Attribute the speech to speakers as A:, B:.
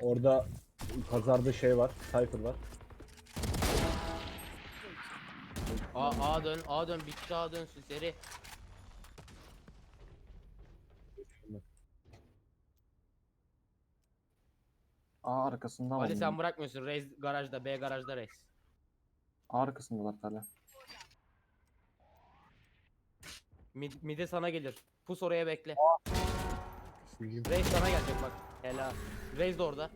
A: Orada pazarda şey var. Cypher var.
B: A, A dön, A dön, kişi A dönsün seri.
C: A arkasında
B: Ali sen bırakmıyorsun. Reis garajda, B garajda Reis.
C: A arkasındalar hala.
B: Mid, mide sana gelir. Pus oraya bekle. Reis sana gelecek bak. Helal. Reis de orada.